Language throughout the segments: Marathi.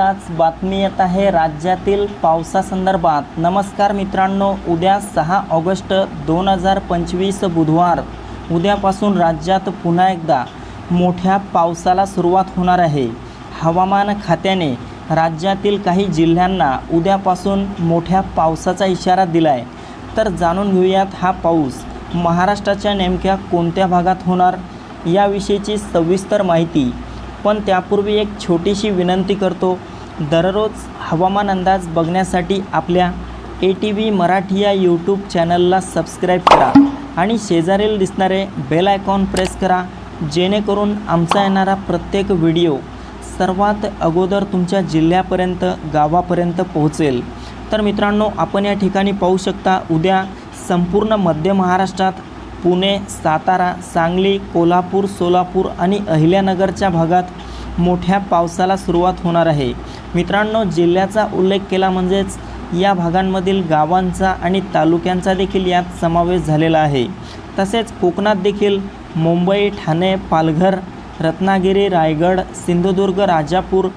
आज बातमी येत आहे राज्यातील पावसासंदर्भात. नमस्कार मित्रांनो उद्या सहा ऑगस्ट दोन हजार पंचवीस बुधवार. उद्यापासून राज्यात पुन्हा एकदा मोठ्या पावसाला सुरुवात होणार आहे. हवामान खात्याने राज्यातील काही जिल्ह्यांना उद्यापासून मोठ्या पावसाचा इशारा दिला आहे तर जाणून घेऊयात हा पाऊस महाराष्ट्राच्या नेमक्या कोणत्या भागात होणार? याविषयीची सविस्तर माहिती पण त्यापूर्वी एक छोटीशी विनंती करतो. दररोज हवामान अंदाज बघण्यासाठी आपल्या ए टी व्ही मराठी या यूट्यूब चॅनलला सबस्क्राईब करा आणि शेजारील दिसणारे बेल आयकॉन प्रेस करा जेणेकरून आमचा येणारा प्रत्येक व्हिडिओ सर्वात अगोदर तुमच्या जिल्ह्यापर्यंत गावापर्यंत पोहोचेल. तर मित्रांनो आपण या ठिकाणी पाहू शकता उद्या संपूर्ण मध्य महाराष्ट्रात पुणे सातारा सांगली कोल्हापूर सोलापूर आणि अहिल्यानगरच्या भागात मोठ्या पावसाला सुरुवात होणार आहे. मित्रांनो जिल्ह्याचा उल्लेख केला म्हणजेच या भागांमधील गावांचा आणि तालुक्यांचा देखील यात समावेश झालेला आहे. तसेच कोकणात देखील मुंबई ठाणे पालघर रत्नागिरी रायगड सिंधुदुर्ग राजापूर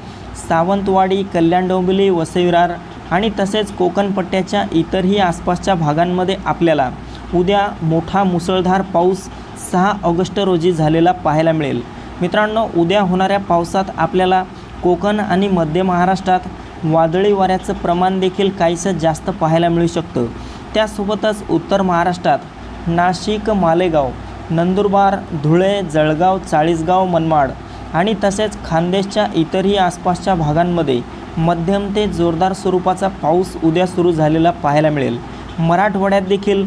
सावंतवाडी कल्याण डोंबिवली वसईविरार आणि तसेच कोकणपट्ट्याच्या इतरही आसपासच्या भागांमध्ये आपल्याला उद्या मोठा मुसळधार पाऊस सहा ऑगस्ट रोजी झालेला पाहायला मिळेल. मित्रांनो उद्या होणाऱ्या पावसात आपल्याला कोकण आणि मध्य महाराष्ट्रात वादळी वाऱ्याचं प्रमाण देखील काहीसं जास्त पाहायला मिळू शकतं. त्यासोबतच उत्तर महाराष्ट्रात नाशिक मालेगाव नंदुरबार धुळे जळगाव चाळीसगाव मनमाड आणि तसेच खानदेशच्या इतरही आसपासच्या भागांमध्ये मध्यम ते जोरदार स्वरूपाचा पाऊस उद्या सुरू झालेला पाहायला मिळेल. मराठवाड्यात देखील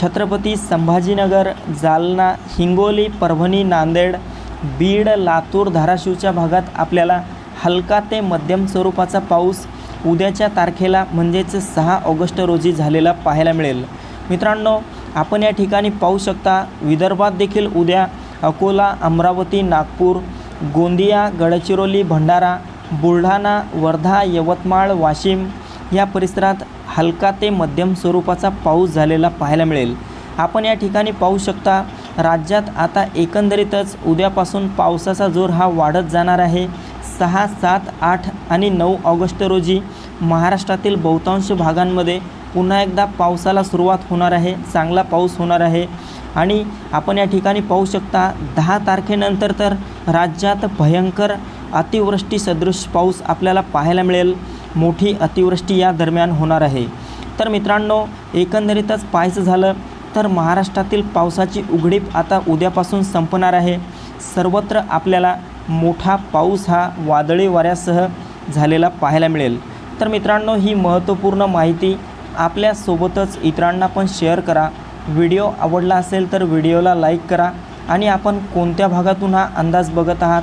छत्रपती संभाजीनगर जालना हिंगोली परभणी नांदेड बीड लातूर धाराशिवच्या भागात आपल्याला हलका ते मध्यम स्वरूपाचा पाऊस उद्याच्या तारखेला म्हणजेच सहा ऑगस्ट रोजी झालेला पाहायला मिळेल. मित्रांनो आपण या ठिकाणी पाहू शकता विदर्भात देखील उद्या अकोला अमरावती नागपूर गोंदिया गडचिरोली भंडारा बुलढाणा वर्धा यवतमाळ वाशिम या परिसरात हलका ते मध्यम स्वरूपाचा पाऊस झालेला पाहायला मिळेल. आपण या ठिकाणी पाहू शकता राज्यात आता एकंदरीतच उद्यापासून पावसाचा जोर हा वाढत जाणार आहे. सहा सात आठ आणि नऊ ऑगस्ट रोजी महाराष्ट्रातील बहुतांश भागांमध्ये पुन्हा एकदा पावसाला सुरुवात होणार आहे चांगला पाऊस होणार आहे. आणि आपण या ठिकाणी पाहू शकता दहा तारखेनंतर तर राज्यात भयंकर अतिवृष्टी सदृश पाऊस आपल्याला पाहायला मिळेल. मोठी अतिवृष्टी या दरम्यान होणार आहे. तर मित्रांनो एकंदरीतच पाहायचं झालं तर महाराष्ट्रातील पावसाची उघडीप आता उद्यापासून संपणार आहे. सर्वत्र आपल्याला मोठा पाऊस हा वादळी वाऱ्यासह झालेला पाहायला मिळेल. तर मित्रांनो ही महत्त्वपूर्ण माहिती आपल्यासोबतच इतरांना पण शेअर करा. व्हिडिओ आवडला असेल तर व्हिडिओला लाईक करा आणि आपण कोणत्या भागातून हा अंदाज बघत आहात